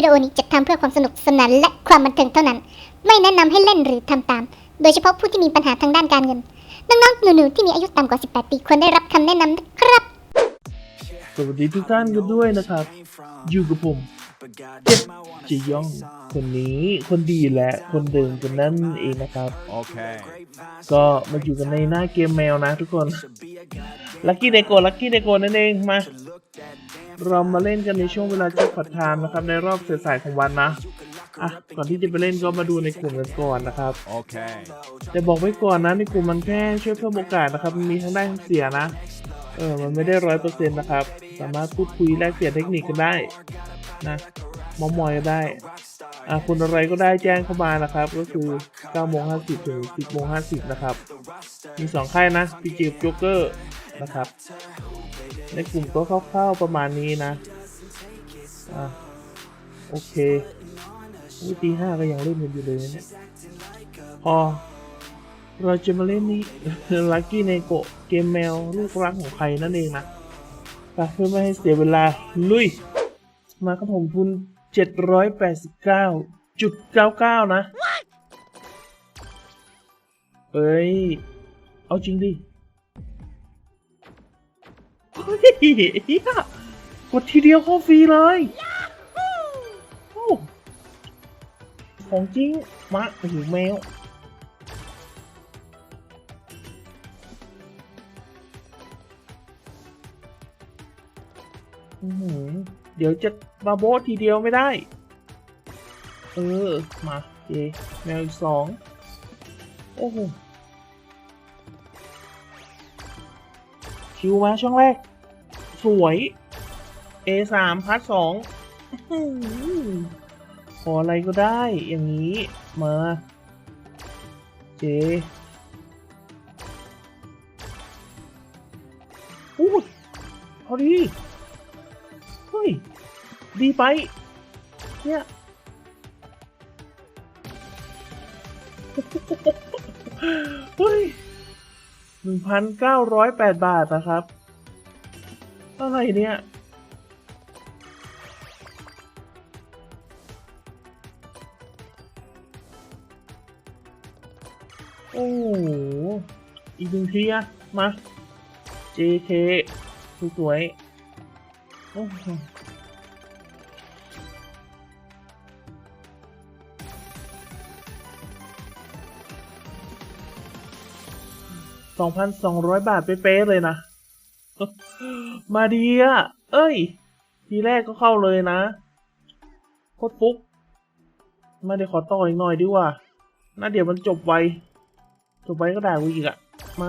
วิดีโอนี้จัดทำเพื่อความสนุกสนานและความบันเทิงเท่านั้น ไม่แนะนำให้เล่นหรือทำตาม โดยเฉพาะผู้ที่มีปัญหาทางด้านการเงิน น้องๆ หนูๆ ที่มีอายุต่ำกว่า 18 ปีควรได้รับคำแนะนำนะครับ สวัสดีทุกท่านกันด้วยนะครับ อยู่กับผมเจ็ดจียองคนนี้คนดีและคนเดิมกันนั่นเองนะครับ Okay. ก็มาอยู่กันในหน้าเกมแมวนะทุกคนลัคกี้เดโกลัคกี้เดโกนั่นเองมา เรามาเล่นกันในช่วงเวลาเจ็ดผัดทานนะครับ ในรอบสายๆของวันนะอะก่อนที่จะไปเล่นก็มาดูในกลุ่มกันก่อนนะครับ Okay. แต่บอกไว้ก่อนนะในกลุ่มมันแค่ช่วยเพิ่มโอกาสนะครับมันมีทั้งได้ทั้งเสียนะเออมันไม่ได้ร้อยเปอร์เซ็นต์นะครับ สามารถพูดคุยแลกเปลี่ยนเทคนิคกันได้นะมอมอยก็ได้อะคุณอะไรก็ได้แจ้งเข้ามานะครับ ก็คือ9โมง50ถึง10โมง50นะครับ มีสองค่ายนะพีจีกับโจ๊กเกอร์นะครับ ในกลุ่มก็คร่าวๆประมาณนี้นะ อะ โอเควิตีห้าก็ยังเล่นกันอยู่เลยนะเนี่ยพอเราจะมาเล่นนี้ลัคกี้เนโกะเกมแมวลูกรักของใครนั่นเองนะไปเพื่อไม่ให้เสียเวลา ลุย มาครับผมทุน 789.99 นะ เอ้ย เอาจริงดิ เฮ้ยเหี้ยกดทีเดียวเข้าฟรีเลยโอ้ของจริงมาโอ้โหแมวอื้อหือเดี๋ยวจะมาโบสทีเดียวไม่ได้ เออ มาเจแมวอีกสอง โอ้โห คิวมาช่องแรก สวย A3 พาร์ทสองขออะไรก็ได้อย่างนี้มาเจอู้พอดีเฮ้ย ดีไป เนี่ยเฮ้ย หนึ่งพันเก้าร้อยแปดบาทนะครับอะไรเนี่ยโอ้โหอีกหนึ่งทีอะมา JK สวยๆโอ้ สองพันสองร้อยบาทเป๊ะเลยนะ มาดีอะเอ้ย ทีแรกก็เข้าเลยนะโคตรฟุก มาเดี๋ยวขอต่ออีกหน่อยดีกว่าน่าเดี๋ยวมันจบไว จบไวก็ด่ากูอีกอะมา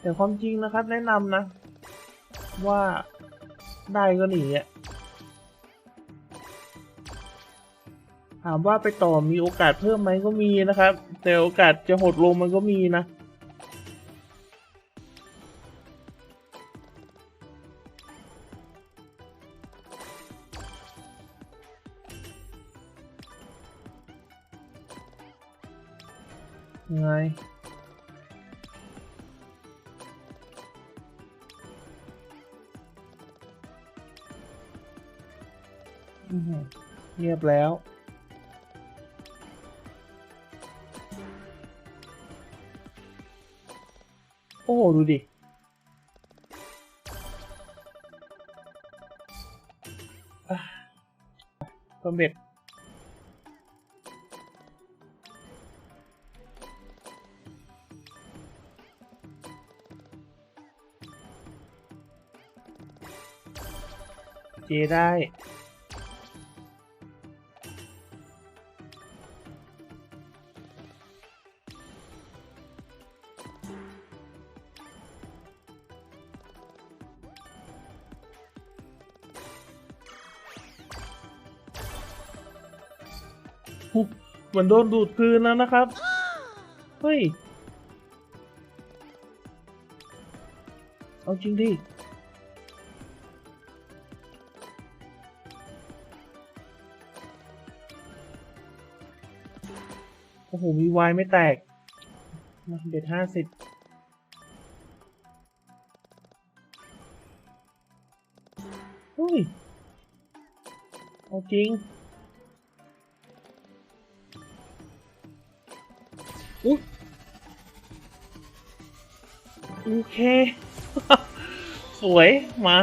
แต่ความจริงนะครับ แนะนำนะ ว่าได้ก็หนีอะ ถามว่าไปต่อมีโอกาสเพิ่มไหมก็มีนะครับ แต่โอกาสจะหดลงมันก็มีนะไงเงียบแล้ว ดูดิอะสำเร็จเจได้ หุบเหมือนโดนดูดกลืนแล้วนะครับ เฮ้ย เอาจริงดิโอ้โหมีวายไม่แตกมาเด็ดห้าสิบเฮ้ย เอาจริง อุ๊ยโอเค สวย มา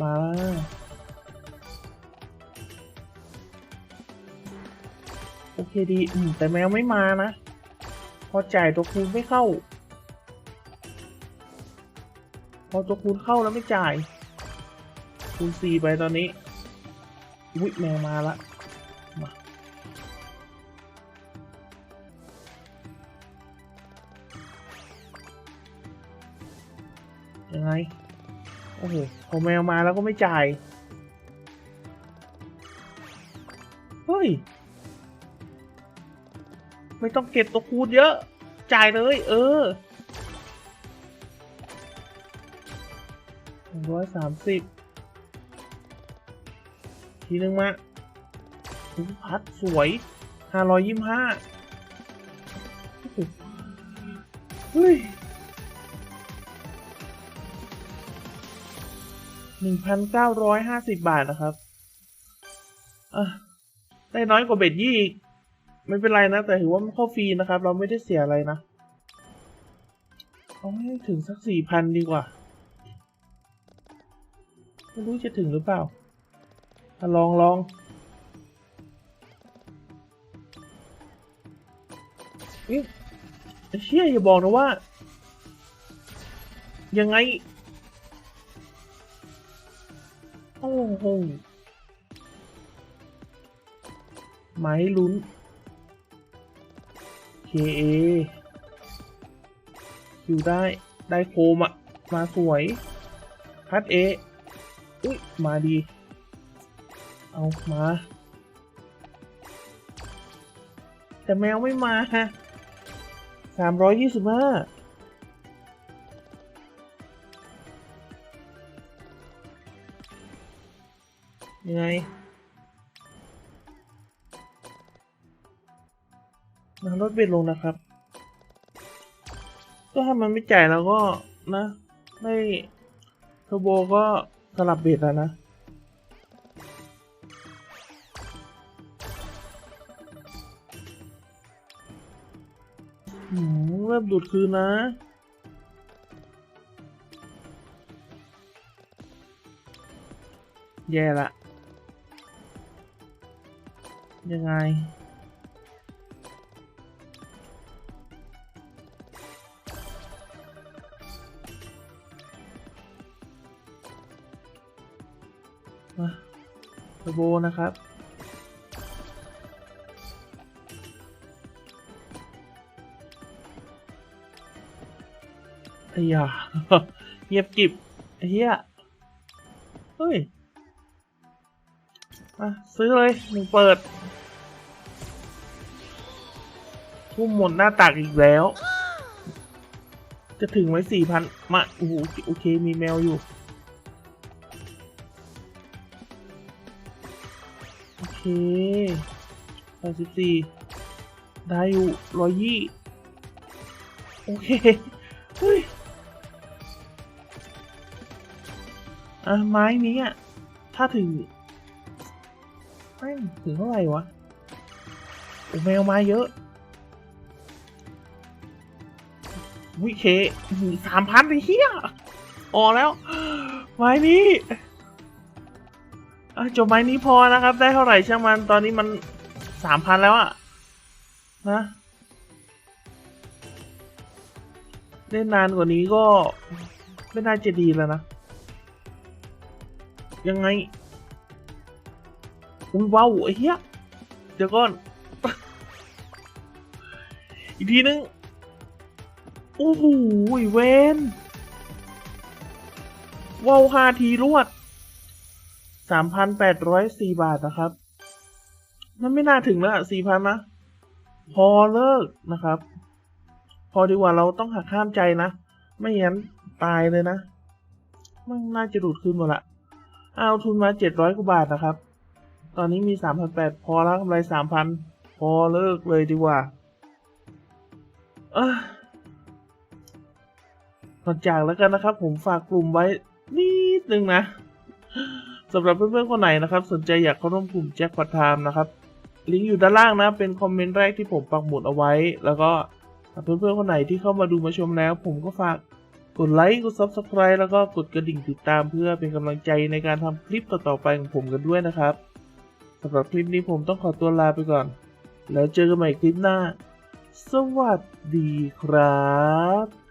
มา โอเคดี อืม แต่แมวไม่มานะ พอจ่ายตัวคูณไม่เข้า พอตัวคูณเข้าแล้วไม่จ่าย คูณสี่ไปตอนนี้ อุ๊ยแมวมาละ ยังไง โอ้โหพอแมวมาแล้วก็ไม่จ่าย เฮ้ย ไม่ต้องเก็บตัวคูณเยอะ จ่ายเลย เออหนึ่งร้อยสามสิบทีนึงมาอุ๊ยพัดสวยห้าร้อยยี่ห้าเฮ้ย หนึ่งพันเก้าร้อยห้าสิบบาทนะครับได้น้อยกว่าเบ็ดยี่อีก ไม่เป็นไรนะ แต่ถือว่ามันเข้าฟรีนะครับ เราไม่ได้เสียอะไรนะ เอาให้ถึงสักสี่พันดีกว่า ไม่รู้จะถึงหรือเปล่าลองลองนี่ไอ้เชี่ยอย่าบอกนะว่า ยังไง อ้โหไม้ลุ้น KA อยู่ได้ ได้โคมอะมาสวย พัดเอ อุ้ย มาดี เอา มา แต่แมวไม่มาฮะสามร้อยยี่สิบห้า ยังไงมาลดเบ็ดลงนะครับ ก็ถ้ามันไม่จ่ายแล้วก็นะไม่เทอร์โบก็สลับเบ็ดแล้วนะหืมเริ่มดูดคืนนะ แย่ละ ยังไง มาเทอร์โบนะครับไอ้ยาเงียบกิบไอ้เหี้ย เฮ้ย มาซื้อเลยหนึ่งเปิด ทุ่มหมดหน้าตักอีกแล้ว จะถึงไหมสี่พันมาโอ้โหโอเคมีแมวอยู่ โอเคแปดสิบสี่ได้อยู่ร้อยยี่โอเคเฮ้ยอะไม้นี้อะ ถ้าถึงไม่งถึงเท่าไหร่วะโอ้แมวมาเยอะ วิเคสามพันไอ้เหี้ยออกแล้ว ไม้นี้จบไม้นี้พอนะครับ ได้เท่าไหร่ช่างมันตอนนี้มันสามพันแล้วอะนะเล่นนานกว่านี้ก็ ไม่น่าจะดีแล้วนะ ยังไงอุ้ยว้าวไอ้เหี้ย เดี๋ยวก่อน อีกทีนึง โอ้โหเวนว้าวห้าทีรวดสามพันแปดร้อยสี่บาทนะครับ นั่นไม่น่าถึงแล้วสี่พันนะ พอเลิกนะครับ พอดีกว่าเราต้องหักข้ามใจนะ ไม่งั้นตายเลยนะมันน่าจะดูดคืนหมดละ เอาทุนมาเจ็ดร้อยกว่าบาทนะครับ ตอนนี้มีสามพันแปดพอแล้วกำไรสามพันพอเลิกเลยดีกว่า เออ ก่อนจากแล้วกันนะครับ ผมฝากกลุ่มไว้นี่นึงนะสำหรับเพื่อนๆคนไหนนะครับ สนใจอยากเข้าร่วมกลุ่มแจ็คพอตไทม์นะครับลิงก์อยู่ด้านล่างนะ เป็นคอมเมนต์แรกที่ผมปักหมุดเอาไว้ แล้วก็เพื่อนๆคนไหนที่เข้ามาดูมาชมแล้ว ผมก็ฝากกดไลค์กด Subscribe แล้วก็กดกระดิ่งติดตามเพื่อเป็นกำลังใจในการทำคลิปต่อๆไปของผมกันด้วยนะครับสำหรับคลิปนี้ผมต้องขอตัวลาไปก่อน แล้วเจอกันใหม่คลิปหน้า สวัสดีครับ